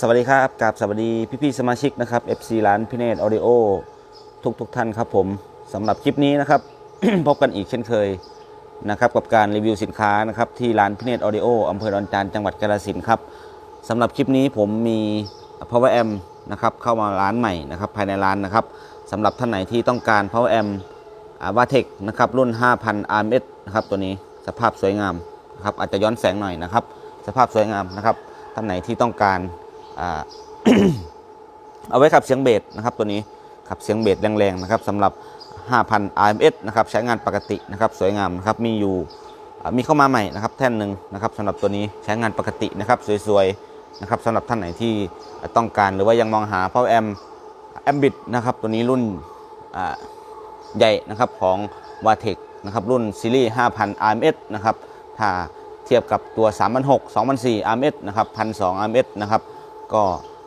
สวัสดีครับกับสวัสดีพี่ๆสมาชิกนะครับ FC ร้านพิเนตออดิโอทุกทุกๆท่านครับผมสำหรับคลิปนี้นะครับ พบกันอีกเช่นเคยนะครับกับการรีวิวสินค้านะครับที่ร้านพิเนตออดิโออำเภอดอนจานจังหวัดกาฬสินธุ์ครับสำหรับคลิปนี้ผมมี power amp นะครับเข้ามาร้านใหม่นะครับภายในร้านนะครับสำหรับท่านไหนที่ต้องการ power amp วาเทคนะครับรุ่น 5,000 RMS นะครับตัวนี้สภาพสวยงามนะครับอาจจะย้อนแสงหน่อยนะครับ สภาพสวยงามนะครับท่านไหนที่ต้องการ เอาไว้ขับเสียงเบสนะครับตัวนี้ขับเสียงเบสแรงๆนะครับสำหรับ 5,000 RMS นะครับใช้งานปกตินะครับสวยงามนะครับมีอยู่มีเข้ามาใหม่นะครับแท่นหนึ่งนะครับสำหรับตัวนี้ใช้งานปกตินะครับสวยๆนะครับสำหรับท่านไหนที่ต้องการหรือว่ายังมองหา Power Amp แอมบิดนะครับตัวนี้รุ่นใหญ่นะครับของ v a t e c นะครับรุ่นซีรีส์ 5,000 RMS นะครับถ้าเทียบกับตัว 3,600 2,400 RMS นะครับ1,200 RMS นะครับ ก็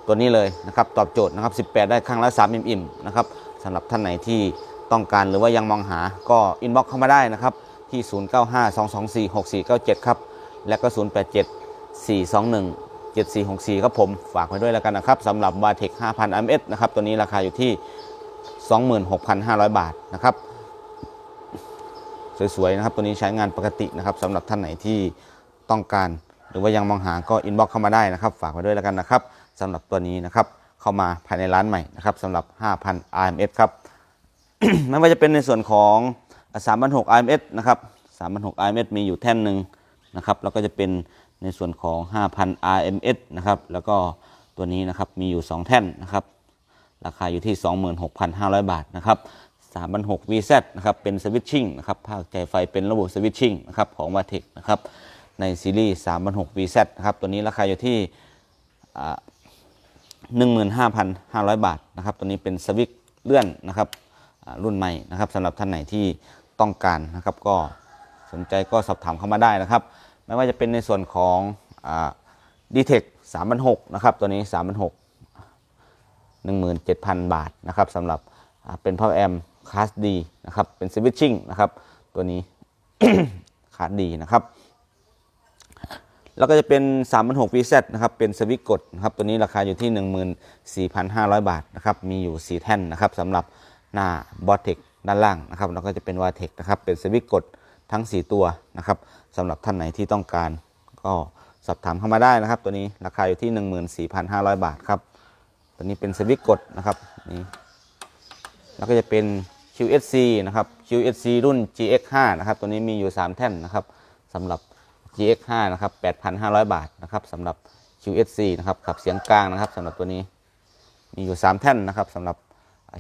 ตัวนี้เลยนะครับตอบโจทย์นะครับ 18 ได้ครั้งละ3อิ่มๆนะครับสำหรับท่านไหนที่ต้องการหรือว่ายังมองหาก็อินบ็อกเข้ามาได้นะครับ ที่ 0952246497 ครับ และก็ 087 421 7464 ครับผมฝากไว้ด้วยแล้วกันนะครับสำหรับ v a t e c 5,000 ms นะครับตัวนี้ราคาอยู่ที่ 26,500 บาทนะครับสวยๆนะครับตัวนี้ใช้งานปกตินะครับสำหรับท่านไหนที่ต้องการ หรือว่ายังมองหาก็อินบ็อกเข้ามาได้นะครับ ฝากไว้ด้วยแล้วกันนะครับ สำหรับตัวนี้นะครับเข้ามาภายในร้านใหม่นะครับสำหรับ 5,000 RMS ครับไม่ว่าจะเป็นในส่วนของ3,600 RMS นะครับ3,600 RMS มีอยู่แท่นหนึ่งนะครับแล้วก็จะเป็นในส่วนของ 5,000 RMS นะครับแล้วก็ตัวนี้นะครับมีอยู่ 2 แท่นนะครับราคาอยู่ที่ 26,500 บาทนะครับ3,600 VZ นะครับเป็นสวิตชิ่งนะครับภาคใจไฟเป็นระบบสวิตชิ่งนะครับของ v a t e c นะครับในซีรีส์3,600 VZ นะครับตัวนี้ราคาอยู่ที่อ่า 15,500 บาทนะครับตัวนี้เป็นสวิตช์เลื่อนนะครับรุ่นใหม่นะครับสำหรับท่านไหนที่ต้องการนะครับก็สนใจก็สอบถามเข้ามาได้นะครับ ไม่ว่าจะเป็นในส่วนของดีเทค3,600นะครับตัวนี้3,600 17,000บาทนะครับสำหรับเป็น Power Amp คลาสดีนะครับเป็นสวิตชิ่งนะครับตัวนี้คลาสดีนะครับ แล้วก็จะเป็น3,600 VZ นะครับ เป็นสวิตกดนะครับ ตัวนี้ราคาอยู่ที่ 14,500 บาทนะครับ มีอยู่ 4 แท่นนะครับสำหรับหน้าบอ t เทคด้านล่างนะครับ แล้วก็จะเป็นวาเทคนะครับ เป็นสวิตกดทั้ง 4 ตัวนะครับสำหรับท่านไหนที่ต้องการ ก็สอบถามเข้ามาได้นะครับ ตัวนี้ราคาอยู่ที่ 14,500 บาทครับ ตัวนี้เป็นสวิตกดนะครับนี่แล้วก็จะเป็น QSC นะครับ QSC รุ่น GX5 นะครับ ตัวนี้มีอยู่ 3 แท่นนะครับสำหรับ GX5 นะครับ 8,500 บาทนะครับสำหรับ QSC นะครับขับเสียงกลางนะครับสำหรับตัวนี้มีอยู่ 3 แท่นนะครับสำหรับ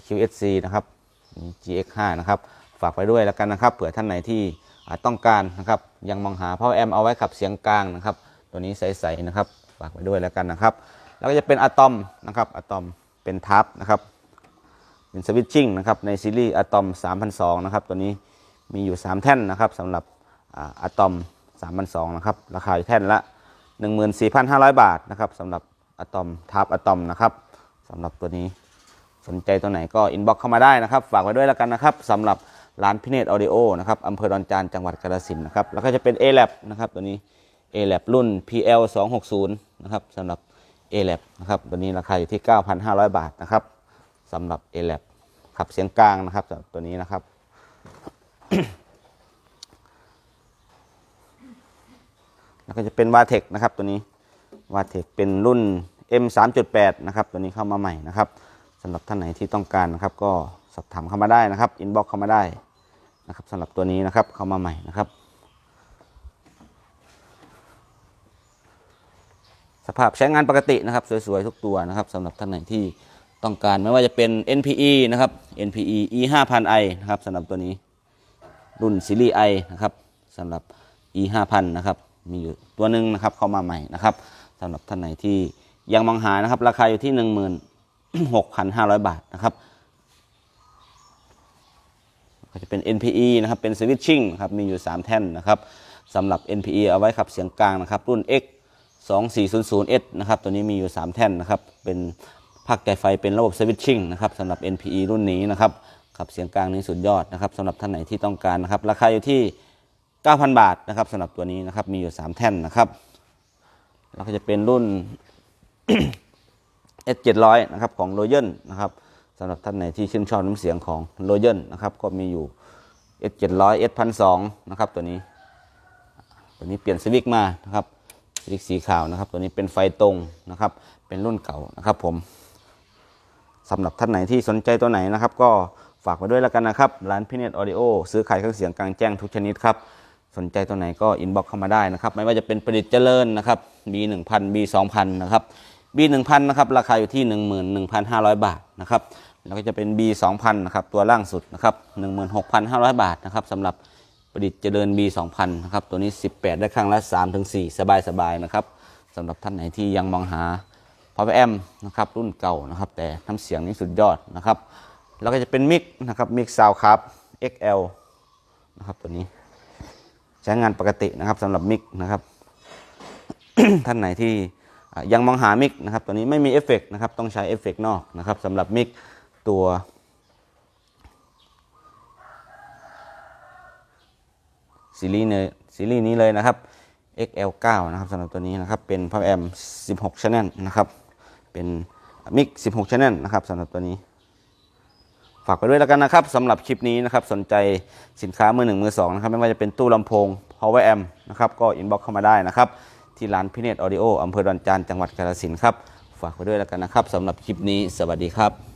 QSC นะครับ GX5 นะครับฝากไว้ด้วยแล้วกันนะครับเผื่อท่านไหนที่ต้องการนะครับยังมองหา Power Amp เอาไว้ขับเสียงกลางนะครับ ตัวนี้ใสๆนะครับฝากไว้ด้วยแล้วกันนะครับ แล้วก็จะเป็นอะตอมนะครับอะตอมเป็นทับนะครับเป็นสวิตชิ่งนะครับในซีรีส์อะตอม3,200นะครับตัวนี้มีอยู่ 3 แท่นนะครับสำหรับอะตอม 3,200นะครับ ราคาอยู่แท่นละ 14,500 บาทนะครับสำหรับอะตอมทับอะตอมนะครับสำหรับตัวนี้สนใจตัวไหนก็อินบ็อกเข้ามาได้นะครับ ฝากไว้ด้วยแล้วกันนะครับสำหรับร้านพิเนตออดิโอนะครับอำเภอดอนจานจังหวัดกาฬสินธุ์นะครับแล้วก็จะเป็น a l a b นะครับตัวนี้ a l a b รุ่น PL 260นะครับสำหรับ a l a b นะครับตัวนี้ราคาอยู่ที่ 9,500 บาทนะครับสำหรับ a l a b ขับเสียงกลางนะครับสำหรับตัวนี้นะครับ แล้ว ก็จะเป็นวาเทคนะครับตัวนี้วาเทคเป็นรุ่น M 3.8นะครับตัวนี้เข้ามาใหม่นะครับสำหรับท่านไหนที่ต้องการนะครับ ก็สอบถามเข้ามาได้นะครับอินบ็อกเข้ามาได้นะครับสำหรับตัวนี้นะครับเข้ามาใหม่นะครับ สภาพใช้งานปกตินะครับ สวยๆทุกตัวนะครับสำหรับท่านไหนที่ต้องการไม่ว่าจะเป็น NPE นะครับ NPE E 5 0 0 0 i นะครับสำหรับตัวนี้รุ่นซีรีส์ i นะครับสำหรับ E 5 0 0 0นะครับ มีอยู่ตัวหนึ่งนะครับเข้ามาใหม่นะครับสำหรับท่านไหนที่ยังมองหานะครับ ราคาอยู่ที่16,500บาทนะครับ ก็จะเป็น NPE นะครับ เป็นสวิตชิ่งครับ มีอยู่ 3 แท่นนะครับสำหรับ NPE เอาไว้ขับเสียงกลางนะครับ รุ่น X 2400S นะครับ ตัวนี้มีอยู่ 3 แท่นนะครับ เป็นภาคใจไฟเป็นระบบสวิตชิ่งนะครับสำหรับ NPE รุ่นนี้นะครับขับเสียงกลางนี้สุดยอดนะครับสำหรับท่านไหนที่ต้องการนะครับ ราคาอยู่ที่ 9,000 บาทนะครับสำหรับตัวนี้นะครับมีอยู่ 3 แท่นนะครับแล้วก็จะเป็นรุ่น S 700 นะครับของโรเยนนะครับสำหรับท่านไหนที่ชื่นชอบน้ำเสียงของโรเยนนะครับก็มีอยู่ S 700 S 1002 นะครับตัวนี้ ตัวนี้เปลี่ยนสวิกมานะครับสวิกสีขาวนะครับ ตัวนี้เป็นไฟตรงนะครับ เป็นรุ่นเก่านะครับผมสำหรับท่านไหนที่สนใจตัวไหนนะครับ ก็ฝากไว้ด้วยแล้วกันนะครับ ร้านพิเนตออดิโอซื้อขายเครื่องเสียงกลางแจ้งทุกชนิดครับ สนใจตัวไหนก็อินบ็อกเข้ามาได้นะครับ ไม่ว่าจะเป็นประดิษฐ์เจริญนะครับ B 1 0 0 0 B 2 0 0นะครับ B 1 0 0 0นะครับราคาอยู่ที่ 11,500 บาทนะครับแล้วก็จะเป็น B 2 0 0นะครับตัวล่างสุดนะครับ16,500 บาทนะครับสำหรับประดิษฐ์เจริญ B 2000นะครับตัวนี้ 18 ได้ครั้งละ3ถึง4สบายสบายๆนะครับสำหรับท่านไหนที่ยังมองหา Power Amp นะครับรุ่นเก่านะครับแต่น้ำเสียงนี้สุดยอดนะครับแล้วก็จะเป็นมิกนะครับมิกซาวครับ XL นะครับตัวนี้ ใช้งานปกตินะครับสำหรับมิกนะครับ ท่านไหนที่ยังมองหามิกนะครับตัวนี้ไม่มีเอฟเฟกต์นะครับต้องใช้เอฟเฟกต์นอกนะครับสำหรับมิกตัวซีรีส์เนซีรีส์นี้เลยนะครับ XL9 นะครับสำหรับตัวนี้นะครับเป็นพับแอม16 channel นะครับเป็นมิก16 channel นะครับสำหรับตัวนี้ ฝากไปด้วยแล้วกันนะครับสำหรับคลิปนี้นะครับสนใจสินค้ามือหนึ่งมือสองนะครับไม่ว่าจะเป็นตู้ลำโพง power amp นะครับก็อินบ็อกเข้ามาได้นะครับที่ร้านพิเนตออดิโออำเภอดอนจานจังหวัดกาฬสินธุ์ครับฝากไปด้วยแล้วกันนะครับสำหรับคลิปนี้สวัสดีครับ